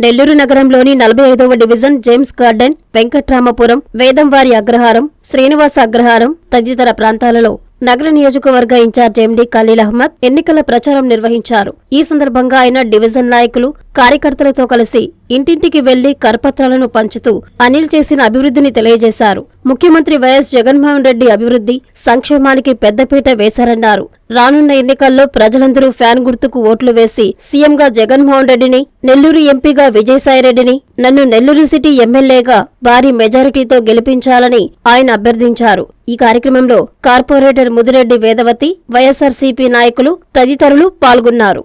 నెల్లూరు నగరంలోని నలభై ఐదవ division James garden Venkatramapuram Vedamvari Agraharam Srinivasa Agraharam తదితర ప్రాంతాలలో నగర నియోజకవర్గ ఇన్ఛార్జ్ ఎండీ ఖలీల్ అహ్మద్ ఎన్నికల ప్రచారం నిర్వహించారు. ఈ సందర్భంగా ఆయన డివిజన్ నాయకులు కార్యకర్తలతో కలిసి ఇంటింటికి వెళ్ళి కరపత్రాలను పంచుతూ అనిల్ చేసిన అభివృద్ధిని తెలియజేశారు. ముఖ్యమంత్రి వైఎస్ జగన్మోహన్ రెడ్డి అభివృద్ధి సంక్షేమానికి పెద్దపీట వేశారన్నారు. రానున్న ఎన్నికల్లో ప్రజలందరూ ఫ్యాన్ గుర్తుకు ఓట్లు వేసి సీఎంగా జగన్మోహన్ రెడ్డిని నెల్లూరు ఎంపీగా విజయసాయిరెడ్డిని నన్ను నెల్లూరు సిటీ ఎమ్మెల్యేగా భారీ మెజారిటీతో గెలిపించాలని ఆయన అభ్యర్థించారు. ఈ కార్యక్రమంలో కార్పొరేటర్ ముదిరెడ్డి వేదవతి వైఎస్ఆర్సీపీ నాయకులు తదితరులు పాల్గొన్నారు.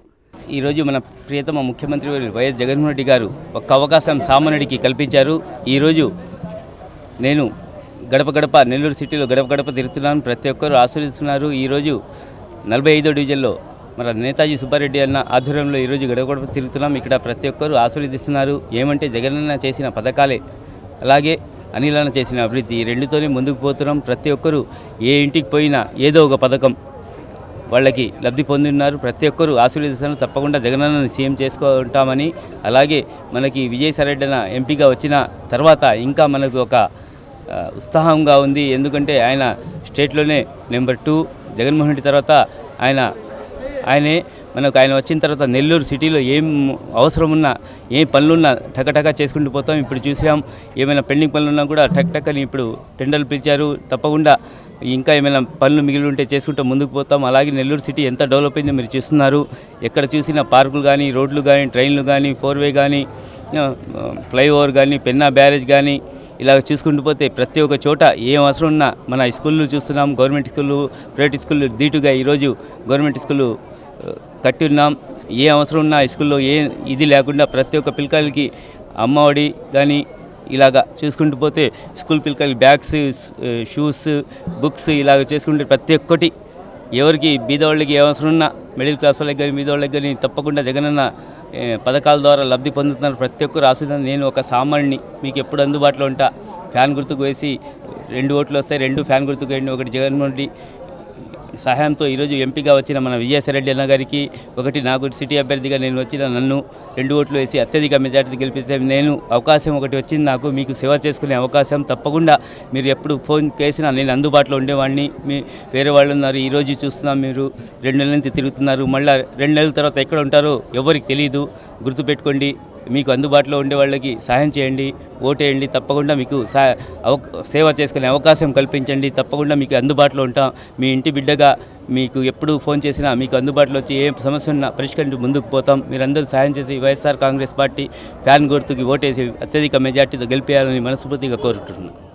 ఈరోజు మన ప్రియతమ ముఖ్యమంత్రి వైఎస్ జగన్మోహన్ రెడ్డి గారు ఒక అవకాశం సామాన్యుడికి కల్పించారు. ఈరోజు నేను గడప గడప నెల్లూరు సిటీలో గడప గడప తిరుగుతున్నాను. ప్రతి ఒక్కరూ ఆస్వాదిస్తున్నారు ఈరోజు నలభై ఐదో డివిజన్లో మన నేతాజీ సుబ్బారెడ్డి అన్న ఆధ్వర్యంలో ఈరోజు గడప గడప తిరుగుతున్నాం. ఇక్కడ ప్రతి ఒక్కరూ ఆస్వాదిస్తున్నారు ఏమంటే జగనన్న చేసిన పథకాలే. అలాగే అనిలన చేసిన అభివృద్ధి. రెండుతోనే ముందుకు పోతున్నాం. ప్రతి ఒక్కరూ ఏ ఇంటికి పోయినా ఏదో ఒక పథకం వాళ్ళకి లబ్ధి పొందిన్నారు. ప్రతి ఒక్కరూ ఆశీర్వదిస్తాను తప్పకుండా జగనన్నని సీఎం చేసుకుంటామని. అలాగే మనకి విజయసాయిరెడ్డిన ఎంపీగా వచ్చిన తర్వాత ఇంకా మనకు ఒక ఉత్సాహంగా ఉంది. ఎందుకంటే ఆయన స్టేట్లోనే నెంబర్ టూ. జగన్మోహన్ రెడ్డి తర్వాత ఆయన ఆయనే మనకు ఆయన వచ్చిన తర్వాత నెల్లూరు సిటీలో ఏం అవసరం ఉన్నా ఏం పనులున్నా టకటక చేసుకుంటూ పోతాం. ఇప్పుడు చూసాం ఏమైనా పెండింగ్ పనులు ఉన్నా కూడా టక్ ఇప్పుడు టెండర్లు పిలిచారు. తప్పకుండా ఇంకా ఏమైనా పనులు మిగిలి ఉంటే చేసుకుంటూ ముందుకు పోతాం. అలాగే నెల్లూరు సిటీ ఎంత డెవలప్ అయిందో మీరు చూస్తున్నారు. ఎక్కడ చూసినా పార్కులు కానీ రోడ్లు కానీ ట్రైన్లు కానీ ఫోర్వే కానీ ఫ్లైఓవర్ కానీ పెన్నా బ్యారేజ్ కానీ ఇలా చూసుకుంటూ పోతే ప్రతి ఒక్క చోట ఏం అవసరం ఉన్నా మన స్కూళ్ళు చూస్తున్నాం. గవర్నమెంట్ స్కూళ్ళు ప్రైవేట్ స్కూళ్ళు దీటుగా ఈరోజు గవర్నమెంట్ స్కూళ్ళు కట్టి ఉన్నాం ఏ అవసరం ఉన్నా స్కూల్లో ఏ ఇది లేకుండా ప్రతి ఒక్క పిల్లకాయలకి అమ్మఒడి కానీ ఇలాగా చూసుకుంటూ పోతే స్కూల్ పిల్లకాయలు బ్యాగ్స్ షూస్ బుక్స్ ఇలాగ చేసుకుంటే ప్రతి ఒక్కటి ఎవరికి బీదవాళ్ళకి ఏ అవసరం ఉన్నా మిడిల్ క్లాస్ వాళ్ళకి కానీ బీదవాళ్ళకి కానీ తప్పకుండా జగనన్న పథకాల ద్వారా లబ్ధి పొందుతున్నారు ప్రతి ఒక్కరు ఆశిస్తున్నారు నేను ఒక సామాన్యుని మీకు ఎప్పుడు అందుబాటులో ఉంటా. ఫ్యాన్ గుర్తుకు వేసి రెండు ఓట్లు వస్తాయి రెండు ఫ్యాన్ గుర్తుకు వేయండి. ఒకటి జగన్మోహన్ రెడ్డి సహాయంతో ఈరోజు ఎంపీగా వచ్చిన మన విజయసాయిరెడ్డి అన్న గారికి ఒకటి నాకు సిటీ అభ్యర్థిగా నేను వచ్చిన నన్ను రెండు ఓట్లు వేసి అత్యధిక మెజార్టీ గెలిపిస్తే నేను అవకాశం ఒకటి వచ్చింది. నాకు మీకు సేవ చేసుకునే అవకాశం తప్పకుండా మీరు ఎప్పుడు ఫోన్ చేసినా నేను అందుబాటులో ఉండేవాడిని. మీ వేరే వాళ్ళు ఉన్నారు ఈరోజు చూస్తున్నాం మీరు. రెండు నెలల నుంచి తిరుగుతున్నారు. మళ్ళీ రెండు నెలల తర్వాత ఎక్కడ ఉంటారో ఎవరికి తెలియదు గుర్తుపెట్టుకోండి. మీకు అందుబాటులో ఉండే వాళ్ళకి సహాయం చేయండి ఓటేయండి తప్పకుండా మీకు సా అవ సేవ చేసుకునే అవకాశం కల్పించండి తప్పకుండా మీకు అందుబాటులో ఉంటాం. మీ ఇంటి బిడ్డగా మీకు ఎప్పుడు ఫోన్ చేసినా మీకు అందుబాటులో వచ్చి ఏ సమస్య ఉన్నా పరిష్కరించి ముందుకు పోతాం. మీరందరూ సహాయం చేసి వైఎస్ఆర్ కాంగ్రెస్ పార్టీ ఫ్యాన్ గుర్తుకి ఓటేసి అత్యధిక మెజార్టీతో గెలిపేయాలని మనస్ఫూర్తిగా కోరుకుంటున్నాను